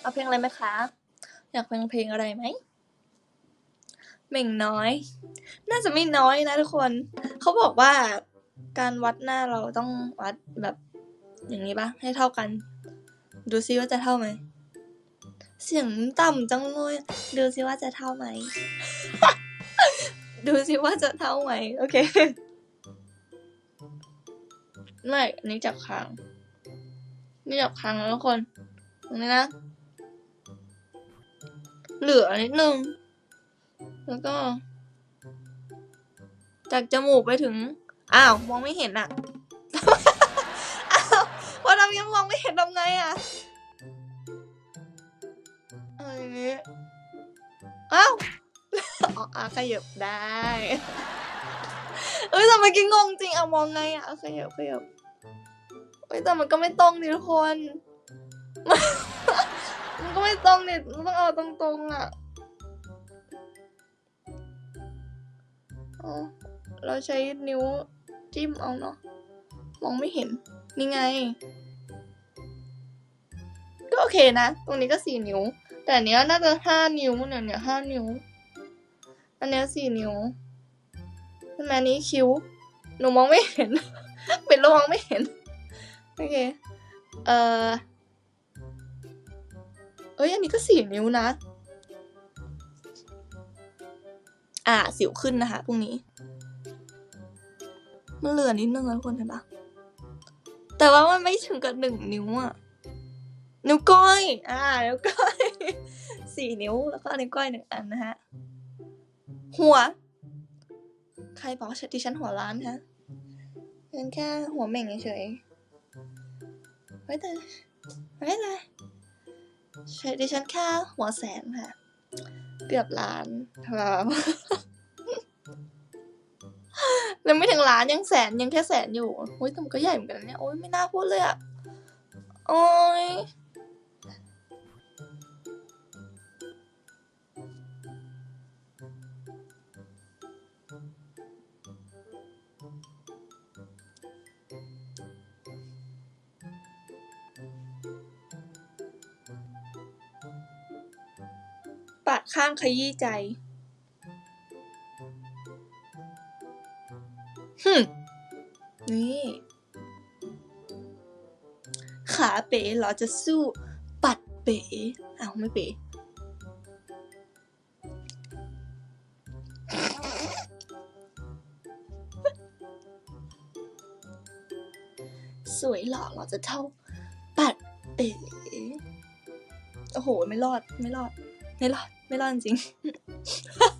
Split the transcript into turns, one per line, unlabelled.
เอาเพลงอะไรไหมคะ อยากฟังเพลงอะไรไหมเหม่งน้อย น่าจะไม่น้อยนะทุกคน เขาบอกว่าการวัดหน้าเราต้องวัดแบบอย่างนี้ปะให้เท่ากัน ดูซิว่าจะเท่าไหม เสียงต่ำจังเลย ดูซิว่าจะเท่าไหม ดูซิว่าจะเท่าไหม โอเค ไม่อันนี้จับคาง นี่จับคางแล้วทุกคนตรงนี้นะ เหลือนิดนึง แล้วก็ จากจมูกไปถึง อ้าว มองไม่เห็นอะอ้าวพอทำยังมองไม่เห็นทำไงอะอะไรอย่างงี้อ้าวอ๋ออะขยับได้ เอ้ยแต่เมื่อกี้งงจริงเอามองไงอะเขยับขยับเอ้ยแต่มันก็ไม่ตรงดิทุกคนมันก็ไม่ตรงดิมันต้องเอาตรงๆอะอ๋อเราใช้นิ้วจิ้มเอาเนาะมองไม่เห็น นี่ไง ก็โอเคนะ ตรงนี้ก็สี่นิ้ว แต่อันเนี้ยน่าจะห้านิ้วเนี่ยเนี่ยห้านิ้ว อันเนี้ยสี่นิ้ว ใช่ไมนี้คิ้ว หนูมองไม่เห็น เป็นระมองไม่เห็น โอเค เอ่อ เอ้ย อันนี้ก็สี่นิ้วนะ อ่าสิวขึ้นนะคะพรุ่งนี้ มันเหลือนิดนึงแล้วคนเห็นปะแต่ว่ามันไม่ถึงกับหนึ่งนิ้วอะนิ้วก้อย อ่า นิ้วก้อย สี่นิ้ว แล้วก็นิ้วก้อยหนึ่งอันนะฮะ หัว ใครบอกดิฉันหัวล้านคะฉันแค่หัวเหม่งเฉยๆไม่แต่ไม่เลยใช่ดิฉันแค่หัวแสนค่ะ เกือบล้านครับยังไม่ถึงล้านยังแสนยังแค่แสนอยู่โอ้ยแต่มันก็ใหญ่เหมือนกันเนี่ยโอ้ยไม่น่าพูดเลยอะโอ้ยาดข้างขยี้ใจหึนี่ ขาเป๋เหรอจะสู้ ปัดเป๋อ้าวไม่เป๋สวยหล่อเราจะเท่า ปัดเป๋โอ้โห ไม่รอด ไม่รอด ไม่รอด ไม่